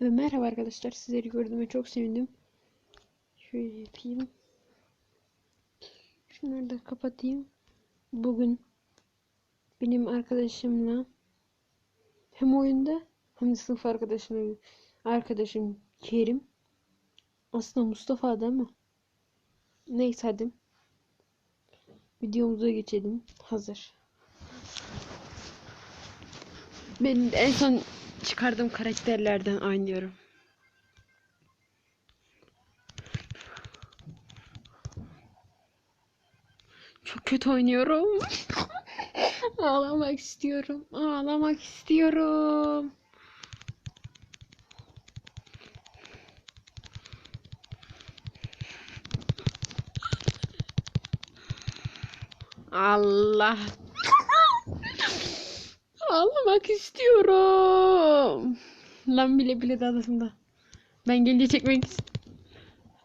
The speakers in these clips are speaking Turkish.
Ve merhaba arkadaşlar sizleri gördüğüme çok sevindim. Şöyle yapayım. Şunları da kapatayım. Bugün benim arkadaşımla hem oyunda hem de sınıf arkadaşım arkadaşım Kerim. Aslında Mustafa değil mi? Neyse hadi. Videomuza geçelim. Hazır. Ben en son çıkardığım karakterlerden oynuyorum. Çok kötü oynuyorum. Ağlamak istiyorum. Ağlamak istiyorum. Allah. Ağlamak istiyorum. Lan bile bile dadasında. Ben gelince çekmek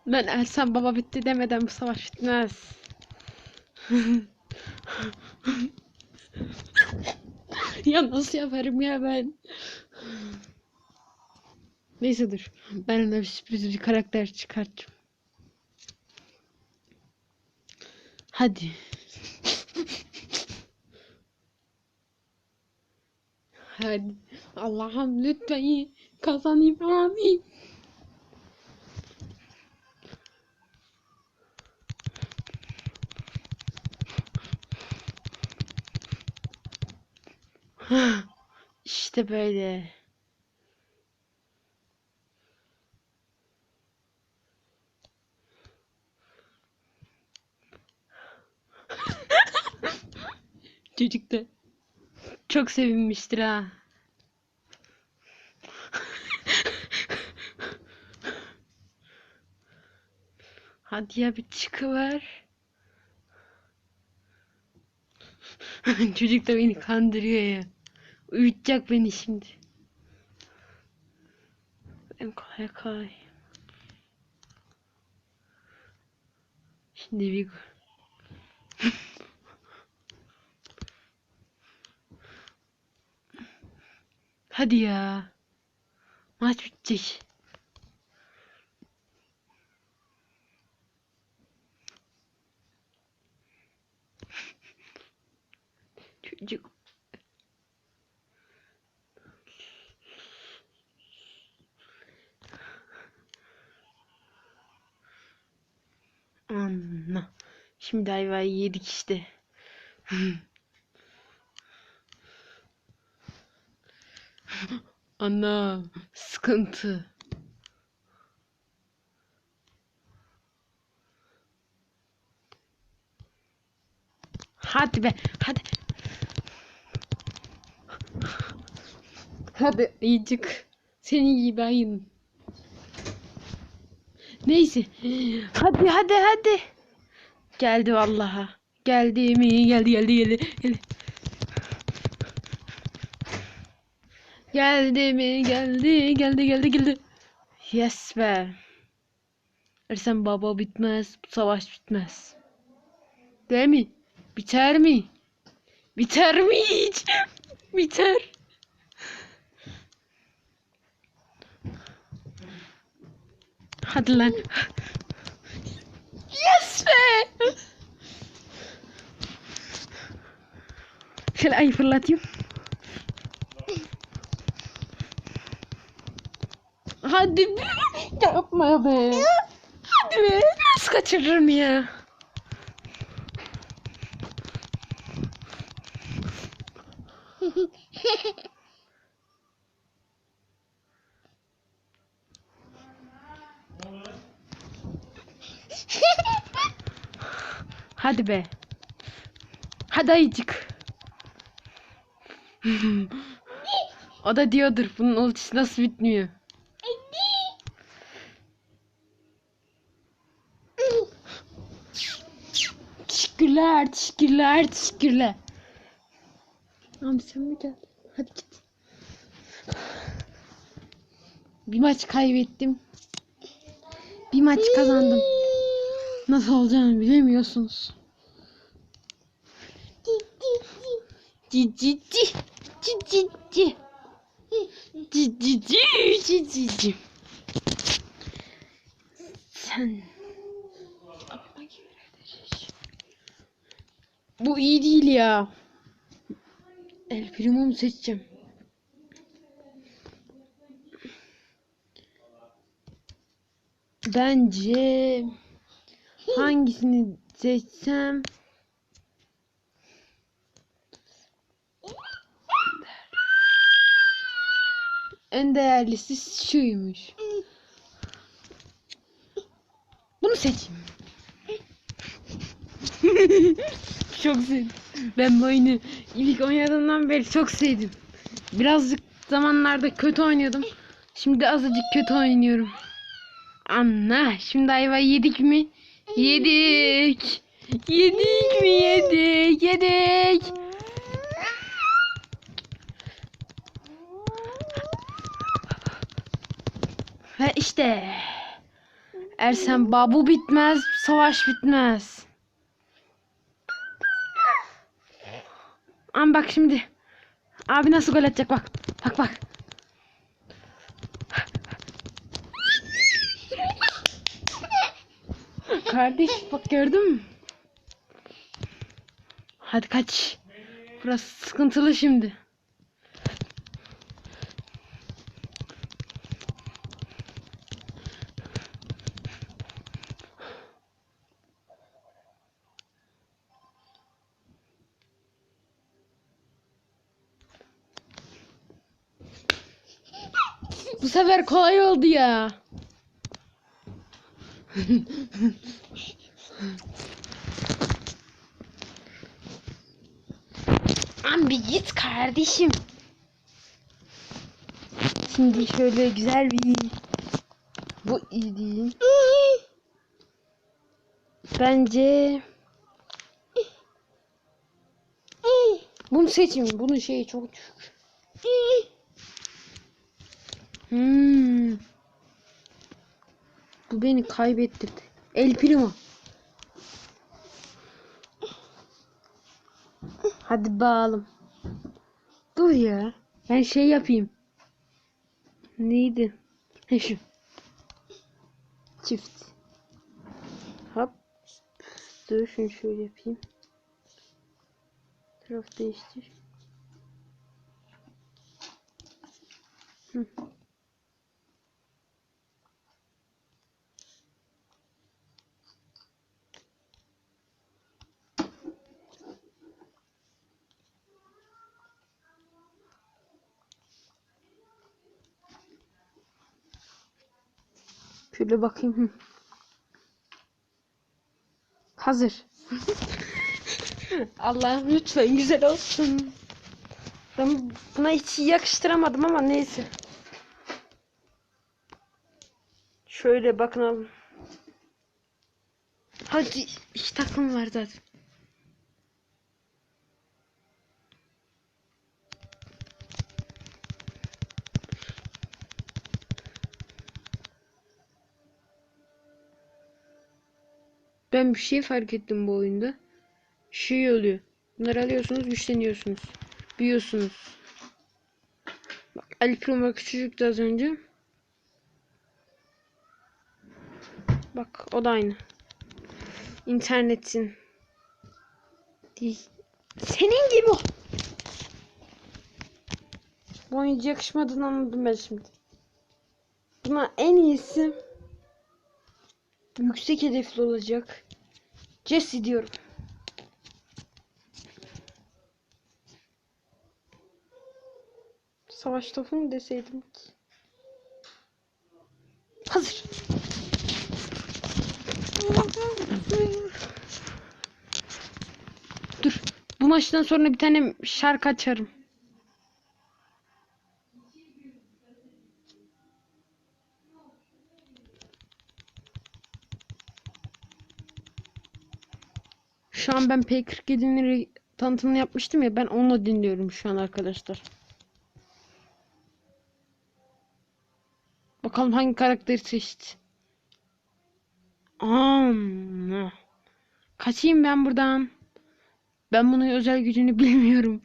Ben Ersan baba bitti demeden bu savaş bitmez. ya nasıl yaparım ya ben? Neyse dur. Ben ona bir sürpriz bir karakter çıkartacağım. Hadi. Hadi. Allah'ım lütfen kazanayım amin. İşte böyle. Çocuk da çok sevinmiştir ha. Hadi ya bir çıkıver. Çocuk da beni kandırıyor ya. Uyutacak beni şimdi. En kolay kolay. Şimdi bir Hadi ya. Maç bitecek. Çocuk. Anla. Şimdi ayvayı yedik işte. Ana sıkıntı. Hadi be hadi. Hadi iyicik. Seni iyi. Neyse. Hadi hadi hadi. Geldi vallaha. Geldi mi? Geldi geldi geldi. geldi. Geldi mi? Geldi, geldi, geldi, geldi. Yes be. Ersen baba bitmez, bu savaş bitmez. Değil mi? Biter mi? Biter mi hiç? Biter. Hadi lan. Yes be. Şöyle ayı fırlatayım. Hadi be. Yapma be. Hadi be. Nasıl kaçırırım ya? Hadi be. Hadi ayıcık. o da diyordur bunun ultisi nasıl bitmiyor. Teşekkürler, teşekkürler, teşekkürler. Abi sen mi geldin? Hadi git. Bir maç kaybettim. Bir maç kazandım. Nasıl olacağını bilemiyorsunuz. Ci ci ci. Ci ci ci. Sen Bu iyi değil ya. El Primo'mu seçeceğim. Bence hangisini seçsem en değerlisi şuymuş. Bunu seçeyim. çok sevdim. Ben bu oyunu ilk oynadığımdan beri çok sevdim. Birazcık zamanlarda kötü oynuyordum. Şimdi azıcık kötü oynuyorum. Anla. Şimdi ayva yedik mi? Yedik. Yedik mi? Yedik. Yedik. Ve işte. Ersen babu bitmez, savaş bitmez. Ama bak şimdi. Abi nasıl gol atacak bak. Bak bak. Kardeş bak gördün mü? Hadi kaç. Burası sıkıntılı şimdi. Sefer kolay oldu ya. Lan bir git kardeşim. Şimdi şöyle güzel bir bu iyi değil. Bence bunu seçeyim. Bunun şeyi çok düşük. Hmm. Bu beni kaybettirdi. El Primo. Hadi bağalım. Dur ya. Ben şey yapayım. Neydi? He şu. Çift. Hop. Dur şunu şöyle yapayım. Taraf değiştir. Hı. Şöyle bakayım. Hazır. Allah'ım lütfen güzel olsun. Ben buna hiç yakıştıramadım ama neyse. Şöyle bakalım. Hadi iki takım var zaten. Ben bir şey fark ettim bu oyunda. Şey oluyor. Bunları alıyorsunuz, güçleniyorsunuz. Büyüyorsunuz. Bak El Primo küçücüktü az önce. Bak o da aynı. İnternetin. Senin gibi. Bu oyuncu yakışmadığını anladım ben şimdi. Buna en iyisi yüksek hedefli olacak. Jesse diyorum. Savaş topu mu deseydim ki? Hazır. Dur. Bu maçtan sonra bir tane şarkı açarım. Şu an ben P47'nin tanıtımını yapmıştım ya ben onunla dinliyorum şu an arkadaşlar. Bakalım hangi karakteri seçti. Aman. Kaçayım ben buradan. Ben bunun özel gücünü bilmiyorum.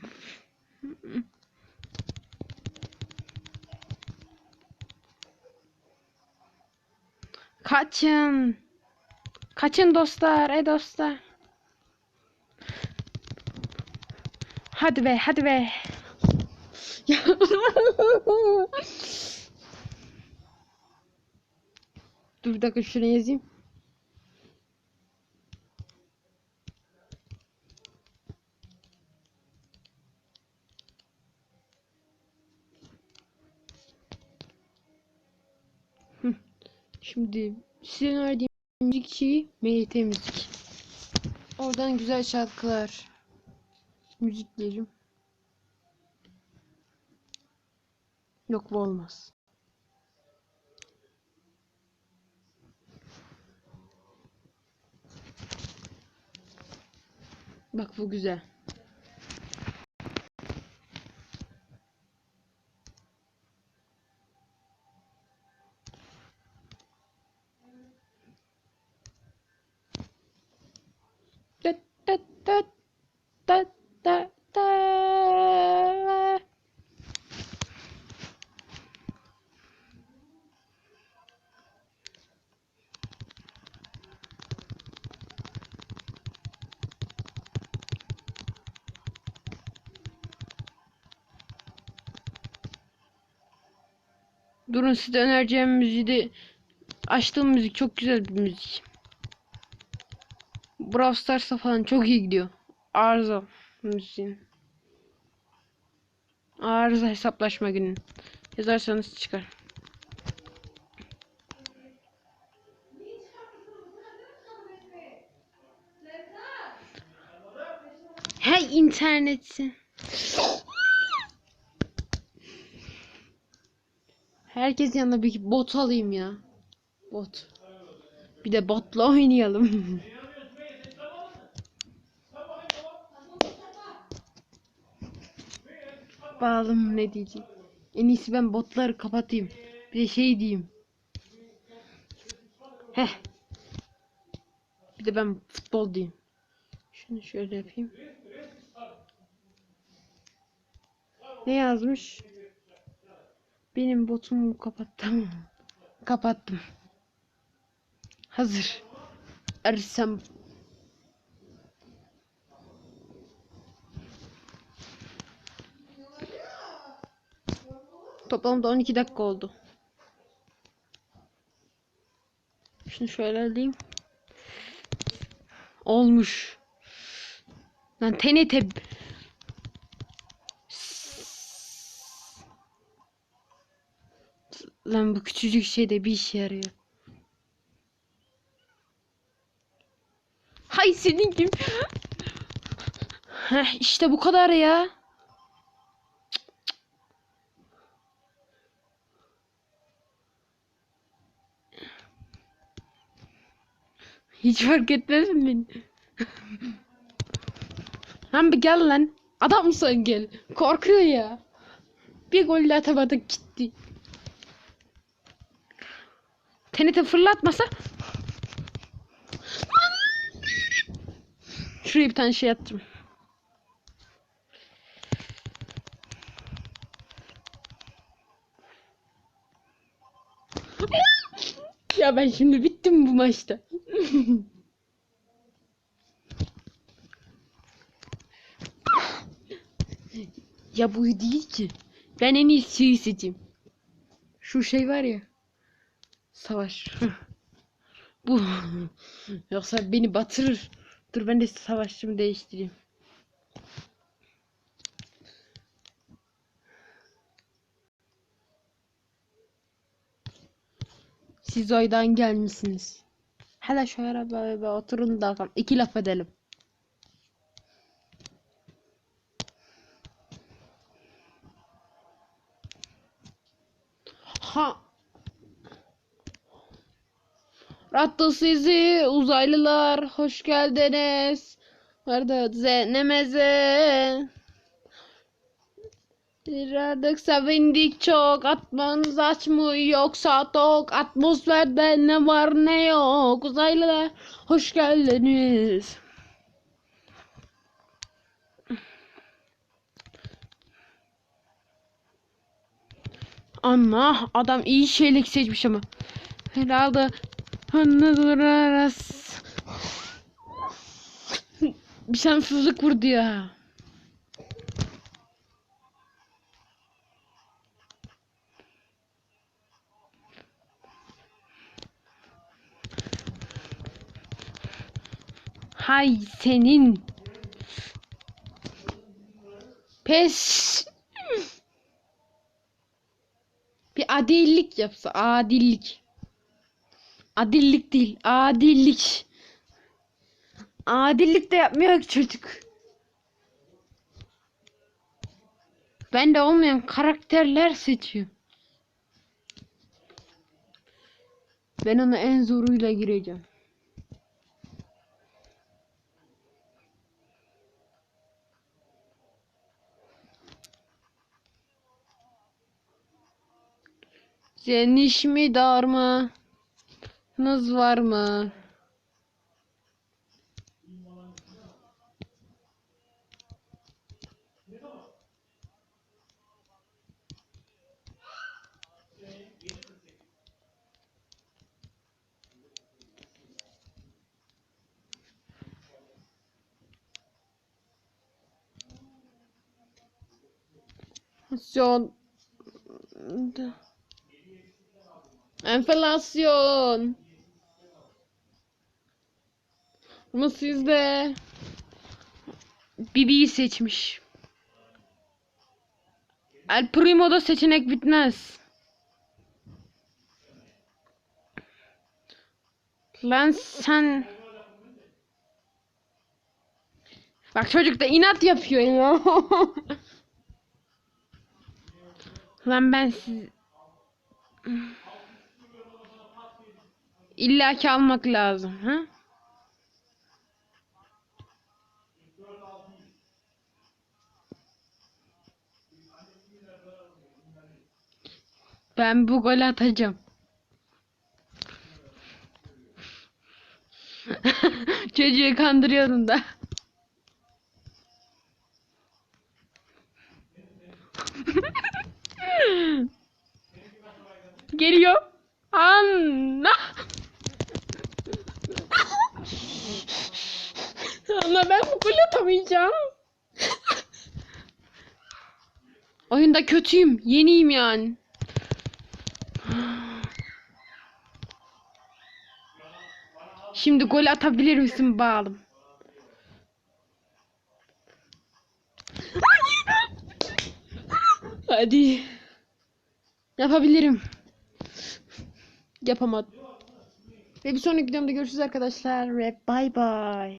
Kaçın. Kaçın dostlar, ey dostlar. Hadi be, hadi be. Dur bir dakika şuraya yazayım. Şimdi size önerdiğim müzik şeyi MYT müzik. Oradan güzel şarkılar. Müziklerim. Yok bu olmaz. Bak bu güzel. Da, da, da, da, da, da. Durun size önereceğim müziği de açtığım müzik çok güzel bir müzik. Brawl Stars'a falan çok iyi gidiyor. Arıza müziğin. Arıza hesaplaşma günü. Yazarsanız çıkar. Hey interneti. Herkes yanına bir bot alayım ya. Bot. Bir de botla oynayalım. Bakalım ne diyecek. En iyisi ben botları kapatayım. Bir de şey diyeyim. Heh. Bir de ben futbol diyeyim. Şunu şöyle yapayım. Ne yazmış? Benim botumu kapattım. Kapattım. Hazır. Ersem Toplamda 12 dakika oldu. Şunu şöyle alayım. Olmuş. Lan TNT Lan bu küçücük şey de bir işe yarıyor. Hay senin gibi. Heh, işte bu kadar ya. Hiç fark etmez mi beni? Lan bir gel lan. Adam mısın gel. Korkuyor ya. Bir gol atamadık gitti. TNT fırlatmasa. Şuraya bir tane şey attım. ya ben şimdi bittim bu maçta. ya bu değil ki. Ben en iyisi seçeyim. Şu şey var ya. Savaş. bu. Yoksa beni batırır. Dur ben de savaşçımı değiştireyim. Siz oydan gelmişsiniz. Hele şöyle böyle oturun da. İki laf edelim. Ha. Rattı sizi uzaylılar hoş geldiniz. Vardı zenemeze. Aradık sevindik çok atmanız aç mı yoksa tok atmosferde ne var ne yok uzaylılar hoş geldiniz. Ama adam iyi şeylik seçmiş ama. Herhalde Honduras. Bir şanssızlık vurdu ya. Hay senin. Pes. Bir adillik yapsa. Adillik. Adillik değil. Adillik. Adillik de yapmıyor ki çocuk. Ben de olmayan karakterler seçiyorum. Ben ona en zoruyla gireceğim. Senin iş mi dar mı? Nız var mı? Enflasyon. Enflasyon. Ama siz de Bibi'yi seçmiş. El Primo'da seçenek bitmez. Lan sen Bak çocuk da inat yapıyor ya. Lan ben siz İlla ki almak lazım, ha? Ben bu golü atacağım. Çocuğu kandırıyordum da. Geliyor. Anna. Anna ben bu golü atamayacağım. Oyunda kötüyüm. Yeniyim yani. Şimdi gol atabilir misin bağlım? Hadi. Yapabilirim. Yapamadım. Ve bir sonraki videomda görüşürüz arkadaşlar. Ve bay bay.